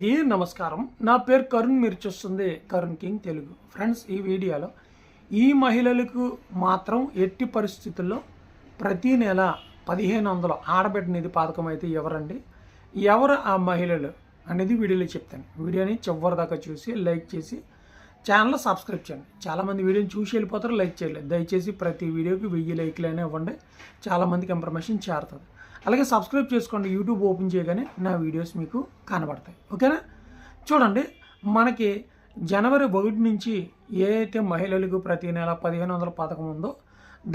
ఈ నమస్కారం? నా పేరు కరుణ్ మీరు చూస్తుంది కరుణ్ కింగ్ తెలుగు. ఫ్రెండ్స్ ఈ వీడియోలో ఈ మహిళలకు మాత్రం ఎట్టి పరిస్థితుల్లో ప్రతి నెల పదిహేను వందలు ఆడబిడ్డ నిధి పథకం అయితే ఎవరండి? ఎవరు ఆ మహిళలు అనేది వీడియోలో చెప్తాను. వీడియోని చివరి దాకా చూసి లైక్ చేసి ఛానల్ సబ్స్క్రైబ్ చేయండి. చాలామంది వీడియోని చూసి వెళ్ళిపోతారు లైక్ చేయలేదు. దయచేసి ప్రతి వీడియోకి వెయ్యి లైక్లైనా ఇవ్వండి. చాలామందికి ఇన్ఫర్మేషన్ చేరుతుంది. అలాగే సబ్స్క్రైబ్ చేసుకోండి యూట్యూబ్ ఓపెన్ చేయగానే నా వీడియోస్ మీకు కనబడతాయి. ఓకేనా? చూడండి మనకి జనవరి ఒకటి నుంచి ఏదైతే మహిళలకు ప్రతి నెల పదిహేను వందల పథకం ఉందో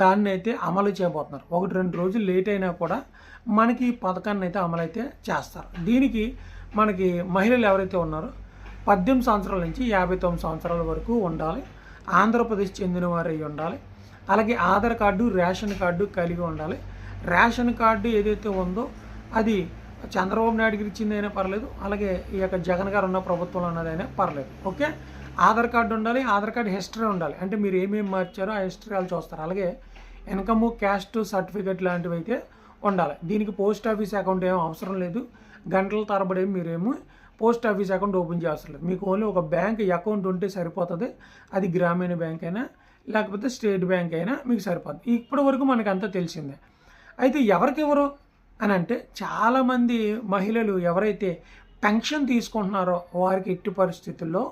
దాన్ని అయితే అమలు చేయబోతున్నారు. ఒకటి రెండు రోజులు లేట్ అయినా కూడా మనకి ఈ పథకాన్ని అయితే అమలు అయితే చేస్తారు. దీనికి మనకి మహిళలు ఎవరైతే ఉన్నారో పద్దెనిమిది సంవత్సరాల నుంచి యాభై తొమ్మిది సంవత్సరాల వరకు ఉండాలి. ఆంధ్రప్రదేశ్ చెందిన వారు ఉండాలి. అలాగే ఆధార్ కార్డు రేషన్ కార్డు కలిగి ఉండాలి. రేషన్ కార్డు ఏదైతే ఉందో అది చంద్రబాబు నాయుడుకి ఇచ్చిందైనా పర్లేదు అలాగే ఈ యొక్క జగన్ గారు ఉన్న ప్రభుత్వంలో ఉన్నదైనా పర్లేదు. ఓకే? ఆధార్ కార్డు ఉండాలి ఆధార్ కార్డు హిస్టరీ ఉండాలి. అంటే మీరు ఏమేమి మార్చారో ఆ హిస్టరీ వాళ్ళు చూస్తారు. అలాగే ఇన్కమ్ క్యాస్ట్ సర్టిఫికేట్ లాంటివి అయితే ఉండాలి. దీనికి పోస్ట్ ఆఫీస్ అకౌంట్ ఏం అవసరం లేదు. గంటల తరబడి మీరేమో పోస్ట్ ఆఫీస్ అకౌంట్ ఓపెన్ చేస్తారు మీకు ఓన్లీ ఒక బ్యాంక్ అకౌంట్ ఉంటే సరిపోతుంది. అది గ్రామీణ బ్యాంక్ అయినా లేకపోతే స్టేట్ బ్యాంక్ అయినా మీకు సరిపోతుంది ఇప్పటి వరకు మనకు అంతా తెలిసిందే. అయితే ఎవరికెవరు అని అంటే చాలామంది మహిళలు ఎవరైతే పెన్షన్ తీసుకుంటున్నారో వారికి ఎట్టి పరిస్థితుల్లో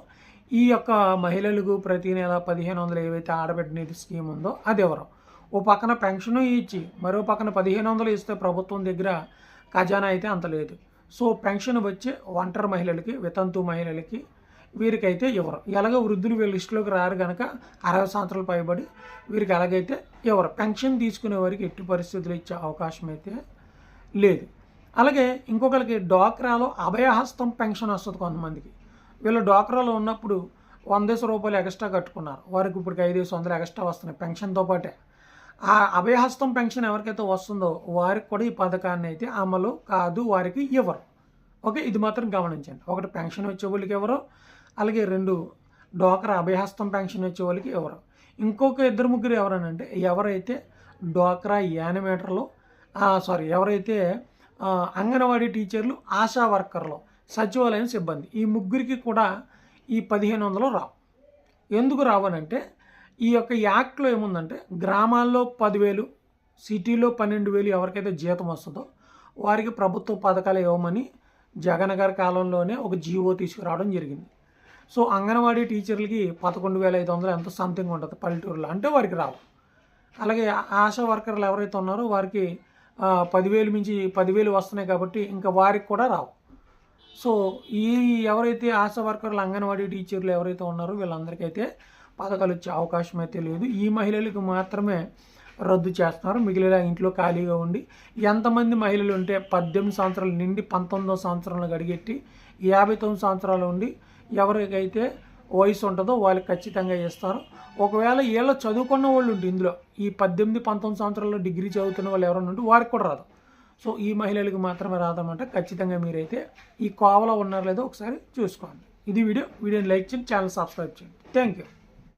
ఈ యొక్క మహిళలకు ప్రతి నెల పదిహేను వందలు ఏవైతే ఆడబిడ్డ నిధి స్కీమ్ ఉందో అది ఎవరు? ఓ పక్కన పెన్షన్ ఇచ్చి మరో పక్కన పదిహేను వందలు ఇస్తే ప్రభుత్వం దగ్గర ఖజానా అయితే అంత లేదు. సో పెన్షన్ వచ్చే ఒంటరి మహిళలకి వితంతు మహిళలకి వీరికైతే ఇవ్వరు ఎలాగో వృద్ధులు వీళ్ళ లిస్టులోకి రారు కనుక అరవై సంవత్సరాలు పైబడి వీరికి ఎలాగైతే ఇవ్వరు పెన్షన్ తీసుకునే వారికి ఎట్టి పరిస్థితులు ఇచ్చే అవకాశం అయితే లేదు. అలాగే ఇంకొకరికి డ్వాక్రాలో అభయహస్తం పెన్షన్ వస్తుంది కొంతమందికి. వీళ్ళు డ్వాక్రాలో ఉన్నప్పుడు వందేసి రూపాయలు ఎక్స్ట్రా కట్టుకున్నారు. వారికి ఇప్పుడు ఐదేసి వందలు ఎక్స్ట్రా వస్తున్నాయి పెన్షన్తో పాటే. ఆ అభయహస్తం పెన్షన్ ఎవరికైతే వస్తుందో వారికి కూడా ఈ పథకాన్ని అయితే అమలు కాదు వారికి ఇవ్వరు ఓకే ఇది మాత్రం గమనించండి. ఒకటి పెన్షన్ వచ్చే వాళ్ళకి ఎవరు? అలాగే రెండు డోక్రా అభయహస్తం పెన్షన్ వచ్చే వాళ్ళకి ఎవరు? ఇంకొక ఇద్దరు ముగ్గురు ఎవరనంటే ఎవరైతే డోక్రా యానిమేటర్లు సారీ ఎవరైతే అంగన్వాడీ టీచర్లు ఆశా వర్కర్లు సచివాలయం సిబ్బంది ఈ ముగ్గురికి కూడా ఈ పదిహేను వందలు రావు. ఎందుకు రావనంటే ఈ యొక్క యాక్ట్లో ఏముందంటే గ్రామాల్లో పదివేలు సిటీలో పన్నెండు వేలు ఎవరికైతే జీతం వస్తుందో వారికి ప్రభుత్వ పథకాలు ఇవ్వమని జగన్ గారి కాలంలోనే ఒక జీవో తీసుకురావడం జరిగింది. సో అంగన్వాడీ టీచర్లకి పదకొండు వేల ఐదు వందలు ఎంత సంథింగ్ ఉంటుంది పల్లెటూరులో? అంటే వారికి రావు. అలాగే ఆశా వర్కర్లు ఎవరైతే ఉన్నారో వారికి పదివేలు మించి పదివేలు వస్తున్నాయి కాబట్టి ఇంకా వారికి కూడా రావు. సో ఈ ఎవరైతే ఆశా వర్కర్లు అంగన్వాడీ టీచర్లు ఎవరైతే ఉన్నారో వీళ్ళందరికైతే పథకాలు వచ్చే అవకాశం అయితే లేదు. ఈ మహిళలకు మాత్రమే రద్దు చేస్తున్నారు. మిగిలిన ఇంట్లో ఖాళీగా ఉండి ఎంతమంది మహిళలు ఉంటే పద్దెనిమిది సంవత్సరాలు నిండి పంతొమ్మిదో సంవత్సరంలో అడిగెట్టి యాభై తొమ్మిది సంవత్సరాలు ఉండి ఎవరికైతే వయసు ఉంటుందో వాళ్ళకి ఖచ్చితంగా ఇస్తారు. ఒకవేళ వీళ్ళ చదువుకున్న వాళ్ళు ఉంటే ఇందులో ఈ పద్దెనిమిది పంతొమ్మిది సంవత్సరాల్లో డిగ్రీ చదువుతున్న వాళ్ళు ఎవరైనా ఉంటే వారికి కూడా రాదు. సో ఈ మహిళలకు మాత్రమే రాదన్నమాట. ఖచ్చితంగా మీరైతే ఈ కోవలో ఉన్నారో లేదో ఒకసారి చూసుకోండి. ఇది వీడియో. వీడియోని లైక్ చేయండి ఛానల్ సబ్స్క్రైబ్ చేయండి. Thank you